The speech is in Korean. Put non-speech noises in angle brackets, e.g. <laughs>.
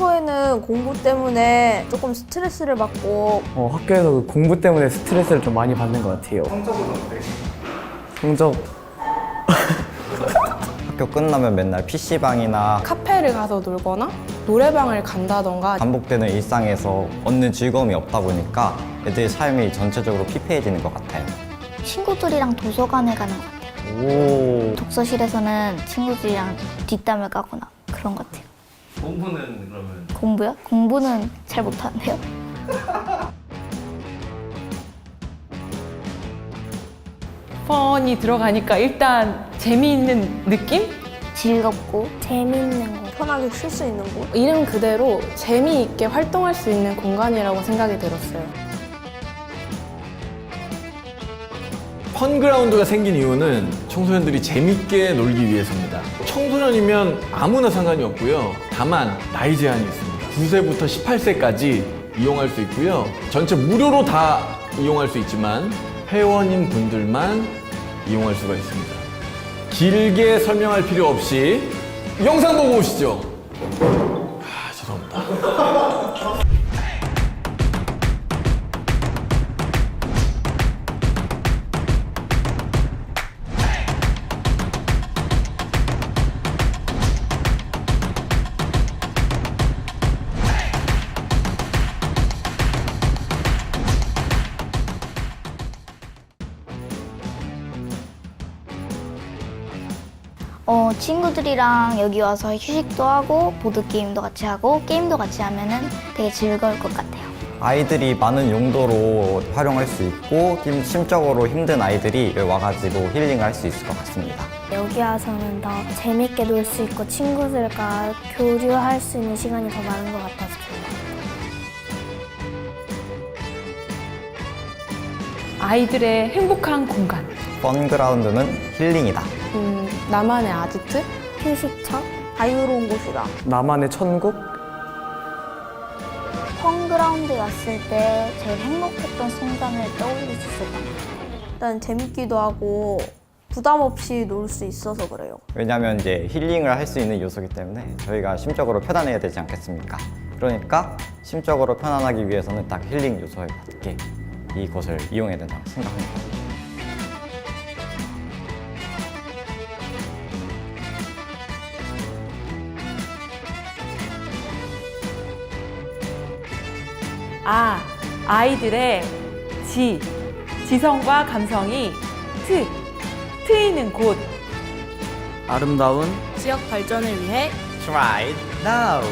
평소에는 공부 때문에 조금 스트레스를 받고 어, 학교에서 그 공부 때문에 스트레스를 좀 많이 받는 것 같아요. 성적은 어때? 성적 <laughs> 학교 끝나면 맨날 PC방이나 카페를 가서 놀거나 노래방을 간다던가 반복되는 일상에서 얻는 즐거움이 없다 보니까 애들의 삶이 전체적으로 피폐해지는 것 같아요. 친구들이랑 도서관에 가는 것 같아요. 오. 독서실에서는 친구들이랑 뒷담을 까거나 그런 것 같아요. 공부는 그러면 공부요? 공부는 잘 못하는데요. 펀이 들어가니까 일단 재미있는 느낌? 즐겁고 재밌는 거. 편하게 쉴 수 있는 곳. 이름 그대로 재미있게 활동할 수 있는 공간이라고 생각이 들었어요. 펀그라운드가 생긴 이유는 청소년들이 재밌게 놀기 위해서입니다. 청소년이면 아무나 상관이 없고요. 다만 나이 제한이 있습니다. 9세부터 18세까지 이용할 수 있고요. 전체 무료로 다 이용할 수 있지만 회원인 분들만 이용할 수가 있습니다. 길게 설명할 필요 없이 영상 보고 오시죠. 어, 친구들이랑 여기 와서 휴식도 하고 보드게임도 같이 하고 게임도 같이 하면은 되게 즐거울 것 같아요. 아이들이 많은 용도로 활용할 수 있고 심- 심적으로 힘든 아이들이 와가지고 힐링을 할수 있을 것 같습니다. 여기 와서는 더 재밌게 놀 수 있고 친구들과 교류할 수 있는 시간이 더 많은 것 같아서 좋아요. 아이들의 행복한 공간. 펀그라운드는 힐링이다. 음, 나만의 아지트? 휴식처? 자유로운 곳이다. 나만의 천국? 펑그라운드 왔을 때 제일 행복했던 순간을 떠올릴 수 있을 것 같아요. 일단 재밌기도 하고 부담 없이 놀 수 있어서 그래요. 왜냐하면 이제 힐링을 할 수 있는 요소이기 때문에 저희가 심적으로 편안해야 되지 않겠습니까? 그러니까 심적으로 편안하기 위해서는 딱 힐링 요소에 맞게 이곳을 이용해야 된다고 생각합니다. 아, 아이들의 지, 지성과 감성이 트, 트이는 곳. 아름다운 지역 발전을 위해 Try it now.